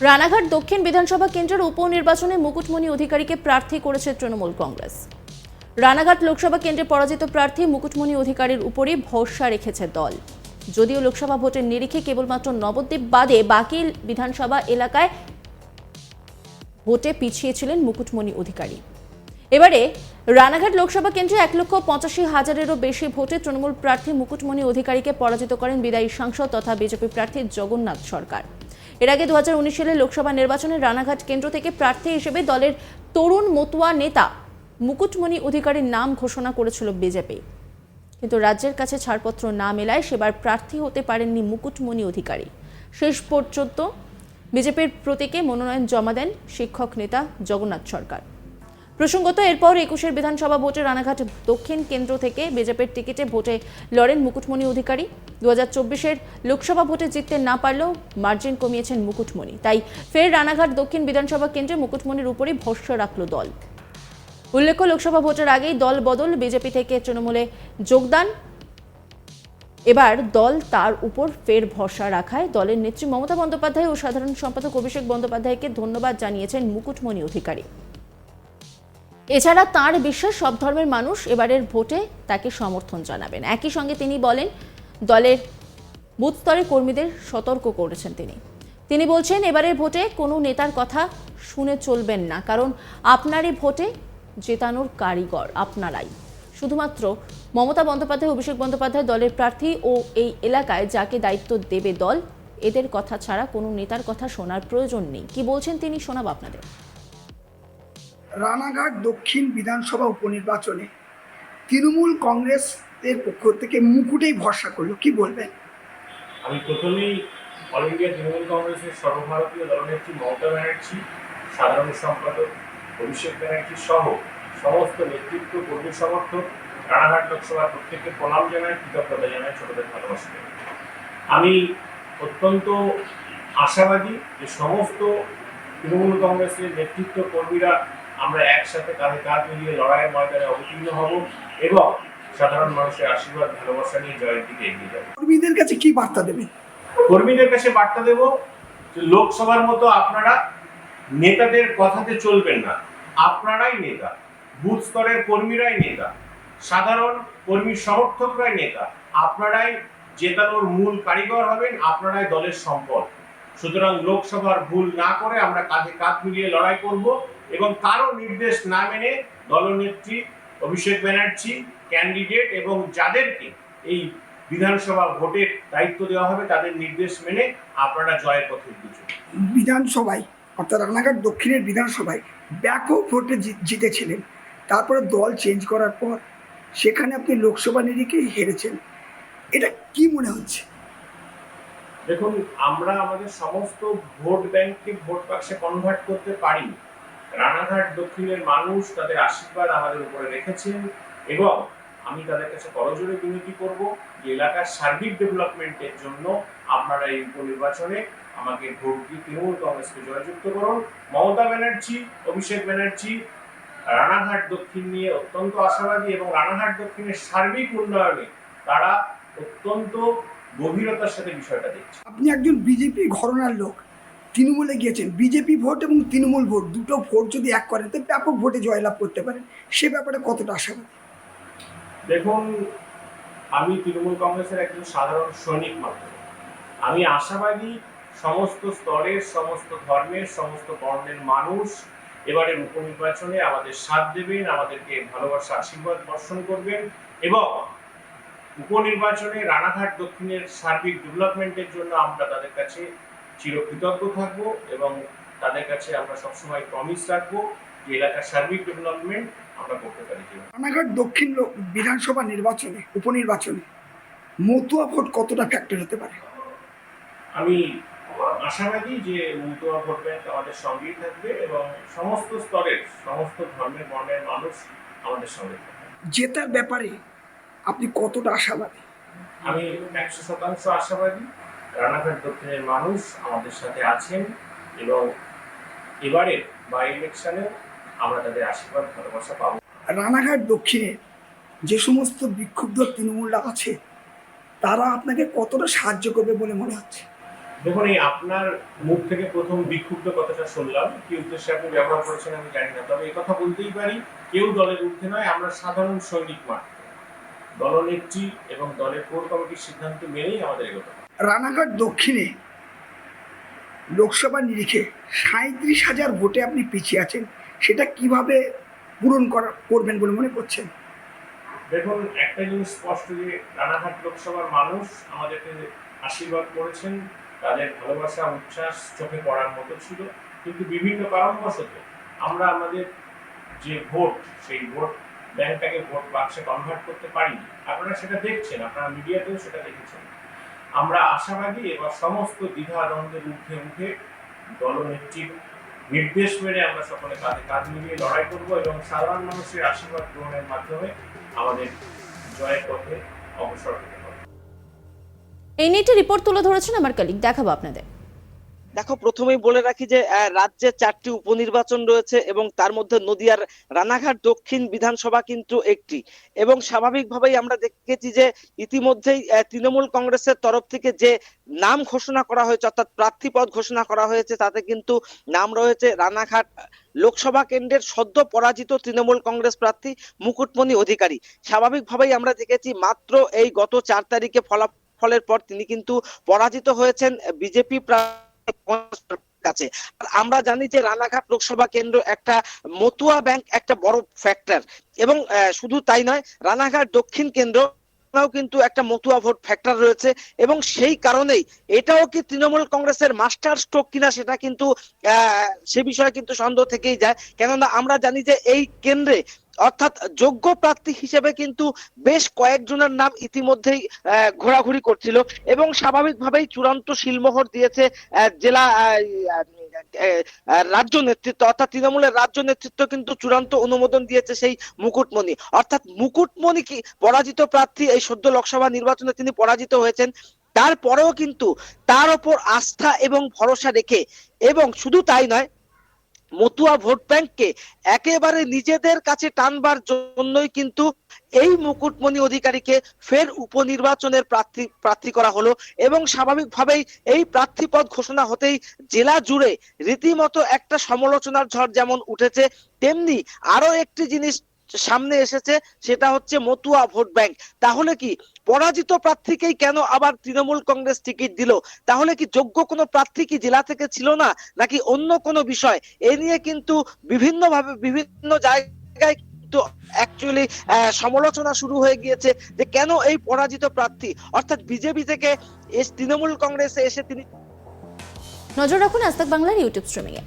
রানাঘাট দক্ষিণ বিধানসভা কেন্দ্রের উপনির্বাচনে মুকুটমণি অধিকারীকে প্রার্থী করেছে তৃণমূল কংগ্রেস। রানাঘাট লোকসভা কেন্দ্রে পরাজিত প্রার্থী মুকুটমণি অধিকারীর উপরই ভরসা রেখেছে দল। যদিও লোকসভা ভোটের নিরিখে কেবলমাত্র নবদ্বীপ বাদে বাকি বিধানসভা এলাকায় ভোটে পিছিয়েছিলেন মুকুটমণি অধিকারী। এবারে রানাঘাট লোকসভা কেন্দ্রে এক লক্ষ পঁচাশি হাজারেরও বেশি ভোটে তৃণমূল প্রার্থী মুকুটমণি অধিকারীকে পরাজিত করেন বিদায়ী সাংসদ তথা বিজেপি প্রার্থী জগন্নাথ সরকার। এর আগে দু সালে লোকসভা নির্বাচনে রানাঘাট কেন্দ্র থেকে প্রার্থী হিসেবে দলের তরুণ মতুয়া নেতা মুকুটমণি অধিকারীর নাম ঘোষণা করেছিল বিজেপি। কিন্তু রাজ্যের কাছে ছাড়পত্র না মেলায় সেবার প্রার্থী হতে পারেননি মুকুটমণি অধিকারী। শেষ পর্যন্ত বিজেপির প্রতীকে মনোনয়ন জমা দেন শিক্ষক নেতা জগন্নাথ সরকার। প্রসঙ্গত এরপর একুশের বিধানসভা ভোটে রানাঘাট দক্ষিণ কেন্দ্র থেকে বিজেপির টিকিটে ভোটে লড়েন মুকুটমণি অধিকারী। দু হাজার লোকসভা ভোটে জিততে না পারলেও মার্জিন কমিয়েছেন মুকুটমণি। তাই ফের রানাঘাট দক্ষিণ বিধানসভা কেন্দ্রে মুকুটমণির উপরই ভরসা রাখল দল। উল্লেখ্য, লোকসভা ভোটের আগেই দল বদল, বিজেপি থেকে তৃণমূলে যোগদান। এবার দল তার উপর ফের ভরসা রাখায়। দলের নেত্রী মমতা বন্দ্যোপাধ্যায় ও সাধারণ সম্পাদক অভিষেক বন্দ্যোপাধ্যায়কে ধন্যবাদ জানিয়েছেন মুকুটমণি অধিকারী। এছাড়া তার বিশ্বাস, সব ধর্মের মানুষ এবারের ভোটে তাকে সমর্থন জানাবেন। একই সঙ্গে তিনি বলেন দলের বুথ স্তরে কর্মীদের সতর্ক করেছেন তিনি। তিনি বলছেন, এবারের ভোটে কোনো নেতার কথা শুনে চলবেন না, কারণ আপনারই ভোটে জেতানোর কারিগর আপনারাই। শুধুমাত্র মমতা বন্দ্যোপাধ্যায়, অভিষেক বন্দ্যোপাধ্যায় দলের প্রার্থী ও এই এলাকায় যাকে দায়িত্ব দেবে দল, এদের কথা ছাড়া কোনো নেতার কথা শোনার প্রয়োজন নেই। কি বলছেন তিনি, শোনাব আপনাদের। রানাঘাট দক্ষিণ বিধানসভা উপনির্বাচনে তৃণমূল কংগ্রেসের পক্ষ থেকে মুকুটেই ভরসা করল। কি বলবেন? আমি প্রথমেই অল ইন্ডিয়া তৃণমূল কংগ্রেসের সর্বভারতীয় দলনেত্রী মমতা ব্যানার্জি, সাধারণ সম্পাদক অভিষেক ব্যানার্জি সহ সমস্ত নেতৃত্ব, কর্মী সমর্থক, রানাঘাট লোকসভার প্রত্যেককে প্রণাম জানাই, কৃতজ্ঞতা জানাই ছোটদের ভালোবাসা আমি অত্যন্ত আশাবাদী যে সমস্ত তৃণমূল কংগ্রেসের নেতৃত্ব কর্মীরা আমরা একসাথে কাঁধে কাঁধ মিলিয়ে লড়াইয়ের ময়দানে অবতীর্ণ হব এবং সাধারণ মানুষের আশীর্বাদ ভালোবাসা নিয়ে জয়ের দিকে এগিয়ে যাব। কর্মীদের কাছে কি বার্তা দেবেন কর্মীদের কাছে বার্তা দেব লোকসভার মতো আপনারা নেতাদের কথাতে চলবেন না। আপনারাই নেতা বুথ স্তরের কর্মীরাই নেতা সাধারণ কর্মী সমর্থকরাই নেতা। আপনারাই জেতানোর মূল কারিগর হবেন আপনারাই দলের সম্পদ। সুতরাং লোকসভার ভুল না করে আমরা কাঁধে কাঁধ মিলিয়ে লড়াই করব এবং কারও নির্দেশ না মেনে দলনেত্রী অভিষেক ব্যানার্জি ক্যান্ডিডেট এবং যাদেরকে এই বিধানসভা ভোটের দায়িত্ব দেওয়া হবে তাদের নির্দেশ মেনে আপনারা জয়ের পথে এগিয়ে বিধানসভায় অর্থাৎ রানাঘাট দক্ষিণের বিধানসভায় ব্যাপক ভোটে জিতেছিলেন। তারপরে দল চেঞ্জ করার পর সেখানে আপনি লোকসভা নিরিখেই হেরেছেন। এটা কি মনে হচ্ছে? দেখুন আমরা আমাদের সমস্ত ভোট ব্যাংককে ভোট বাক্সে কনভার্ট করতে পারি রানাঘাট দক্ষিণের মানুষ তাদের আশীর্বাদ আমাদের উপরে রেখেছেন এবং আমি তাদের কাছে করজোরে বিনতি করব যে এলাকার সার্বিক ডেভেলপমেন্টের জন্য আপনারা এই উপনির্বাচনে আমাকে ভোট দিয়ে তৃণমূল কংগ্রেসকে জয়যুক্ত করুন। মমতা ব্যানার্জি, অভিষেক ব্যানার্জি, রানাঘাট দক্ষিণ নিয়ে অত্যন্ত আশাবাদী এবং রানাঘাট দক্ষিণের সার্বিক উন্নয়নে তারা অত্যন্ত গভীরতার সাথে বিষয়টা দেখছে। আপনি একজন বিজেপি ঘরনার লোক। তৃণমূলে গিয়েছেন, বিজেপি ভোট এবং তৃণমূল ভোট, দুটো ভোট যদি এক করেন তো ব্যাপক ভোটে জয়লাভ করতে পারেন সে ব্যাপারে কতটা আশাবাদী? দেখুন, আমি তৃণমূল কংগ্রেসের একজন সাধারণ সৈনিক মাত্র। আমি আশাবাদী, সমস্ত স্তরের, সমস্ত ধর্মের, সমস্ত বর্ণের মানুষ এবারের উপনির্বাচনে আমাদের সাথ দেবেন, আমাদেরকে ভালোবাসা, আশীর্বাদ বর্ষণ করবেন এবং উপনির্বাচনে রানাঘাট দক্ষিণের সার্বিক ডেভেলপমেন্টের জন্য আমরা তাদের কাছে চিরকৃতজ্ঞ থাকব এবং তাদের কাছে আমরা সবসময় প্রমিস রাখব যে এলাকার সার্বিক ডেভেলপমেন্ট আমরা করতে পারি। রানাঘাট দক্ষিণ বিধানসভা নির্বাচনে উপনির্বাচনে মতুয়া ভোট কতটা ফ্যাক্টর হতে পারে? আমি আশাবাদী যে মুতুয়া ভোট ব্যাংক আমাদের সঙ্গেই থাকবে এবং সমস্ত স্তরের সমস্ত ধর্মের বর্ণের মানুষ আমাদের সঙ্গে থাকবে। জেতার ব্যাপারে আপনি কতটা আশাবাদী? আমি একশো শতাংশ আশাবাদী। রানাঘাট দক্ষিণের মানুষ আমাদের সাথে আছেন এবং এবারে বাই ইলেকশনে আমরা তাদের আশীর্বাদ ভালোবাসা পাবো। রানাঘাট দক্ষিণে যে সমস্ত বিক্ষুব্ধ তৃণমূলরা আছে তারা আপনাকে কতটা সাহায্য করবে বলে মনে হচ্ছে? দেখুন এই আপনার মুখ থেকে প্রথম বিক্ষুব্ধ কথাটা শুনলাম। কি উদ্দেশ্যে আপনি ব্যবহার করেছেন আমি জানি না তবে এই কথা বলতেই পারি কেউ দলের ঊর্ধ্বে নয় আমরা সাধারণ সৈনিক মাত্র। দলনেত্রী এবং দলের কোর কমিটির সিদ্ধান্ত মেনেই আমাদের এগোতে হবে। রানাঘাট দক্ষিণে লোকসভা নিরিখে সাঁত্রিশ হাজার ভোটে আপনি পিছিয়ে আছেন, সেটা কীভাবে পূরণ করা, করবেন বলে মনে করছেন? দেখুন, একটা জিনিস স্পষ্ট যে রানাঘাট লোকসভার মানুষ আমাদেরকে আশীর্বাদ করেছেন, তাদের ভালোবাসা, উচ্ছ্বাস চোখে পড়ার মতো ছিল। কিন্তু বিভিন্ন কারণবশত আমরা আমাদের যে ভোট, সেই ভোট ব্যাংকটাকে ভোট বাক্সে কনভার্ট করতে পারিনি। আপনারা সেটা দেখছেন, আপনারা মিডিয়াতেও সেটা দেখেছেন। আমরা আশাবাদী এবার সমস্ত দ্বিধা দ্বন্দ্বের মুখে উঠে দলনেত্রীর নির্দেশ মেনে আমরা সকলে কাঁধে কাঁধ মিলিয়ে লড়াই করব এবং সাধারণ মানুষের আশীর্বাদ গ্রহণের মাধ্যমে আমাদের জয়ের পথে অগ্রসর হতে হবে। এই নিয়ে একটি রিপোর্ট তুলে ধরেছেন আমার কালিক দেখাবো আপনাদের। দেখো, প্রথমেই বলে রাখি যে রাজ্যে চারটি উপনির্বাচন রয়েছে এবং তার মধ্যে নদিয়ার রানাঘাট দক্ষিণ বিধানসভা কিন্তু একটি। এবং স্বাভাবিকভাবেই আমরা দেখেছি যে, ইতিমধ্যেই তৃণমূল কংগ্রেসের তরফ থেকে যে নাম ঘোষণা করা হয়েছে, অর্থাৎ প্রার্থীপদ ঘোষণা করা হয়েছে, তাতে কিন্তু নাম রয়েছে রানাঘাট লোকসভা কেন্দ্রের সদ্য পরাজিত তৃণমূল কংগ্রেস প্রার্থী মুকুটমণি অধিকারী। স্বাভাবিকভাবেই আমরা দেখেছি, মাত্র এই গত চার তারিখে ফলাফলের পর তিনি কিন্তু পরাজিত হয়েছেন। বিজেপি কাছে আর আমরা জানি যে রানাঘাট লোকসভা কেন্দ্র একটা মতুয়া ব্যাংক, একটা বড় ফ্যাক্টর এবং শুধু তাই নয়, রানাঘাট দক্ষিণ কেন্দ্র এখানেও কিন্তু একটা মতুয়া ভোট ফ্যাক্টর রয়েছে এবং সেই কারণেই এটাও কি তৃণমূল কংগ্রেসের মাস্টার স্ট্রোক কিনা সেটা কিন্তু সে বিষয়ে কিন্তু সন্দেহ থেকেই যায়। কেননা আমরা জানি যে এই কেন্দ্রে অর্থাৎ যোগ্য প্রার্থী হিসেবে কিন্তু বেশ কয়েকজনের নাম ইতিমধ্যেই ঘোরাঘুরি করছিল এবং স্বাভাবিকভাবেই চূড়ান্ত শিলমোহর দিয়েছে জেলা রাজ্য নেতৃত্ব, অর্থাৎ তৃণমূলের রাজ্য নেতৃত্ব কিন্তু চূড়ান্ত অনুমোদন দিয়েছে সেই মুকুটমণি। অর্থাৎ মুকুটমণি কি পরাজিত প্রার্থী? এই সদ্য লোকসভা নির্বাচনে তিনি পরাজিত হয়েছেন। তারপরেও কিন্তু তার ওপর আস্থা এবং ভরসা রেখে, এবং শুধু তাই নয় মতুয়া ভোট ব্যাংককে একেবারে নিজেদের কাছে টানবার জন্যই কিন্তু এই মুকুটমণি অধিকারীকে ফের উপনির্বাচনের প্রার্থী প্রার্থী করা হলো এবং স্বাভাবিকভাবেই এই প্রার্থী পদ ঘোষণা হতেই জেলা জুড়ে রীতিমতো একটা সমালোচনার ঝড় যেমন উঠেছে, তেমনি আরও একটি জিনিস সামনে এসেছে সেটা হচ্ছে মতুয়া ভোট ব্যাংক। তাহলে কি পরাজিত প্রার্থীকেই কেন আবার তৃণমূল কংগ্রেস টিকিট দিল? তাহলে কি যোগ্য কোনো প্রার্থী কি জেলা থেকে ছিল না, নাকি অন্য কোনো বিষয়? এ নিয়ে কিন্তু বিভিন্ন ভাবে বিভিন্ন জায়গায় কিন্তু অ্যাকচুয়ালি সমালোচনা শুরু হয়ে গিয়েছে যে কেন এই পরাজিত প্রার্থী? অর্থাৎ বিজেপি থেকে তৃণমূল কংগ্রেসে এসে তিনি নজর রাখুন আজ বাংলার ইউটিউব স্ট্রিমিংয়ে।